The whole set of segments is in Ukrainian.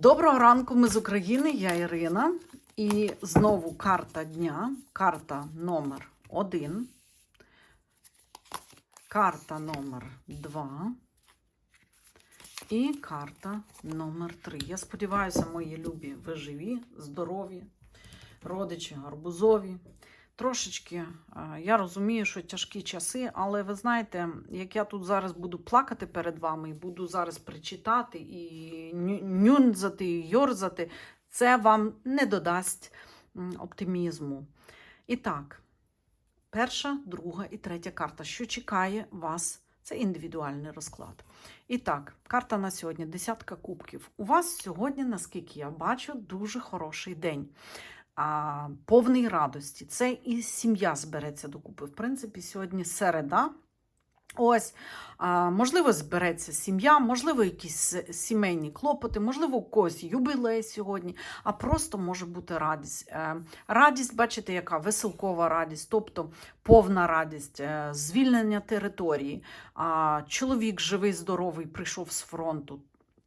Доброго ранку, ми з України, я Ірина. І знову карта дня, карта номер 1, карта номер 2 і карта номер 3. Я сподіваюся, мої любі, ви живі, здорові, родичі, гарбузові. Трошечки е, я розумію, що тяжкі часи, але ви знаєте, як я тут зараз буду плакати перед вами і буду зараз причитати і ню- нюнзати, і йорзати, це вам не додасть оптимізму. І так, перша, друга і третя карта. Що чекає вас? Це індивідуальний розклад. І так, карта на сьогодні десятка кубків. У вас сьогодні, наскільки я бачу, дуже хороший день. А, повний радості. Це і сім'я збереться докупи. В принципі, сьогодні середа. Ось, а, можливо, збереться сім'я, можливо, якісь сімейні клопоти, можливо, у когось юбілей сьогодні, а просто може бути радість. Е, Радість, бачите, яка веселкова радість, тобто повна радість, е, звільнення території. А, Чоловік живий, здоровий, прийшов з фронту.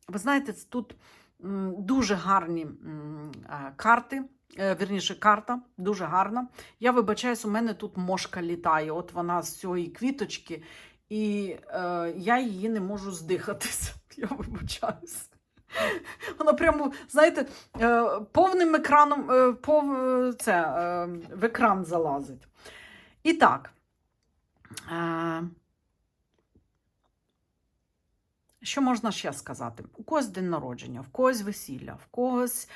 Ви знаєте, тут дуже гарні е, карти. Е, Вірніше, карта дуже гарна. Я вибачаюсь, у мене тут мошка літає. От вона з цієї квіточки, і е, я її не можу здихатися. Я вибачаюсь. Вона прямо, знаєте, е, повним екраном е, пов, е, це, е, в екран залазить. І так. Е, що можна ще сказати? У когось день народження, в когось весілля, в когось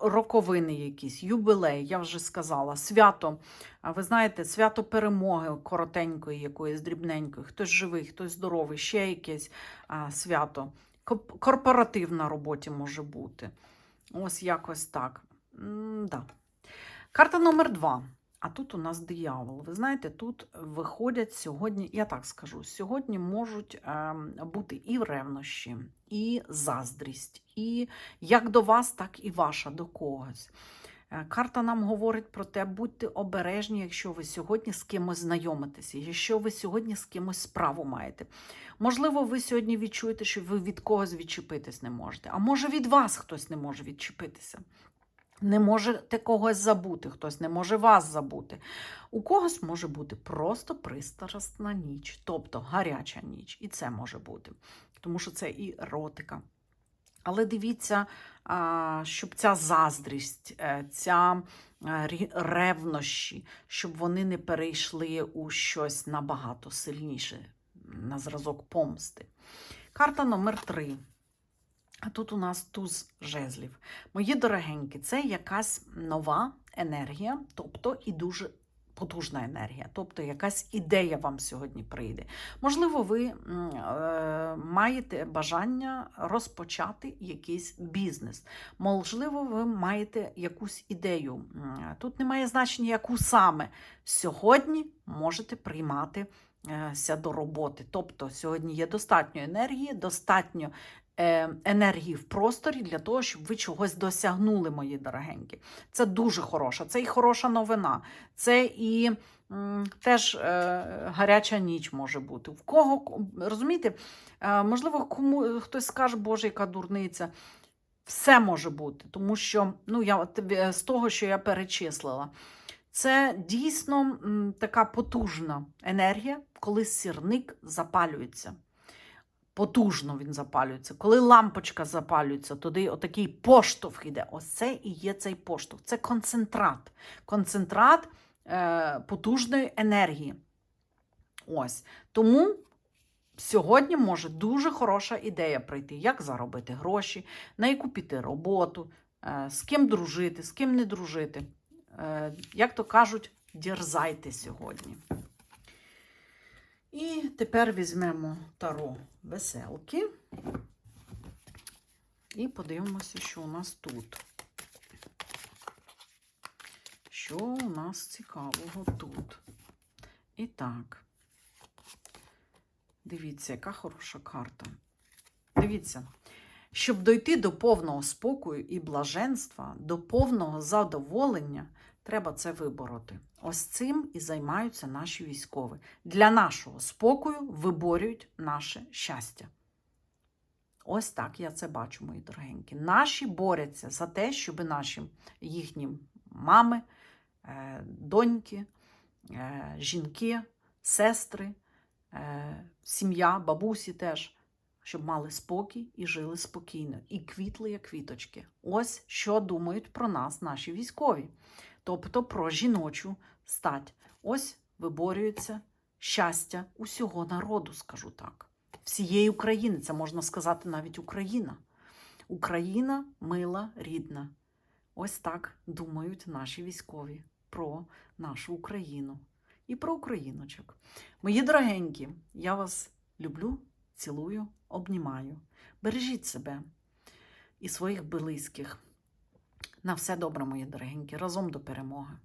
роковини якісь, юбілей, я вже сказала, свято. Ви знаєте, свято перемоги коротенької, якоїсь дрібненької, хтось живий, хтось здоровий, ще якесь свято. Коп- Корпоратив на роботі може бути. Ось якось так. М-да. Карта номер два. А тут у нас диявол. Ви знаєте, тут виходять сьогодні, я так скажу, сьогодні можуть бути і ревнощі, і заздрість, і як до вас, так і ваша до когось. Е, Карта нам говорить про те, будьте обережні, якщо ви сьогодні з кимось знайомитеся, якщо ви сьогодні з кимось справу маєте. Можливо, ви сьогодні відчуєте, що ви від когось відчепитись не можете, а може від вас хтось не може відчепитися. Не можете когось забути, хтось не може вас забути. У когось може бути просто пристрасна ніч, тобто гаряча ніч. І це може бути, тому що це і еротика. Але дивіться, щоб ця заздрість, е, ця е, ревнощі, щоб вони не перейшли у щось набагато сильніше, на зразок помсти. Карта номер три. А тут у нас туз жезлів. Мої дорогенькі, це якась нова енергія, тобто і дуже потужна енергія, тобто якась ідея вам сьогодні прийде. Можливо, ви е, маєте бажання розпочати якийсь бізнес. Можливо, ви маєте якусь ідею. Тут немає значення, яку саме. Сьогодні можете приймати е, до роботи. Тобто сьогодні є достатньо енергії, достатньо енергії в просторі для того, щоб ви чогось досягнули, мої дорогенькі. Це дуже хороша, це і хороша новина, це і теж е, гаряча ніч може бути. В кого розумієте, е, можливо, кому хтось скаже, Боже, яка дурниця. Все може бути, тому що ну, я е, з того, що я перечислила, це дійсно така потужна енергія, коли сірник запалюється потужно він запалюється. Коли лампочка запалюється, туди отакий поштовх іде. Ось це і є цей поштовх. Це концентрат. Концентрат е, потужної енергії. Ось. Тому сьогодні може дуже хороша ідея прийти, як заробити гроші, на яку піти роботу, е, з ким дружити, з ким не дружити. Е, як то кажуть, дерзайте сьогодні. І тепер візьмемо таро веселки і подивимося, що у нас тут. Що у нас цікавого тут? І так, дивіться, яка хороша карта. Дивіться, щоб дойти до повного спокою і блаженства, до повного задоволення, треба це вибороти. Ось цим і займаються наші військові. Для нашого спокою виборюють наше щастя. Ось так я це бачу, мої дорогенькі. Наші борються за те, щоб наші їхні мами, е, доньки, е, жінки, сестри, е, сім'я, бабусі теж, щоб мали спокій і жили спокійно, і квітли як квіточки. Ось що думають про нас наші військові, тобто про жіночу стать. Ось виборюється щастя усього народу, скажу так. Всієї України, це можна сказати навіть Україна. Україна мила, рідна. Ось так думають наші військові про нашу Україну і про україночок. Мої дорогенькі, я вас люблю, цілую, обнімаю. Бережіть себе і своїх близьких. На все добре, мої дорогенькі, разом до перемоги.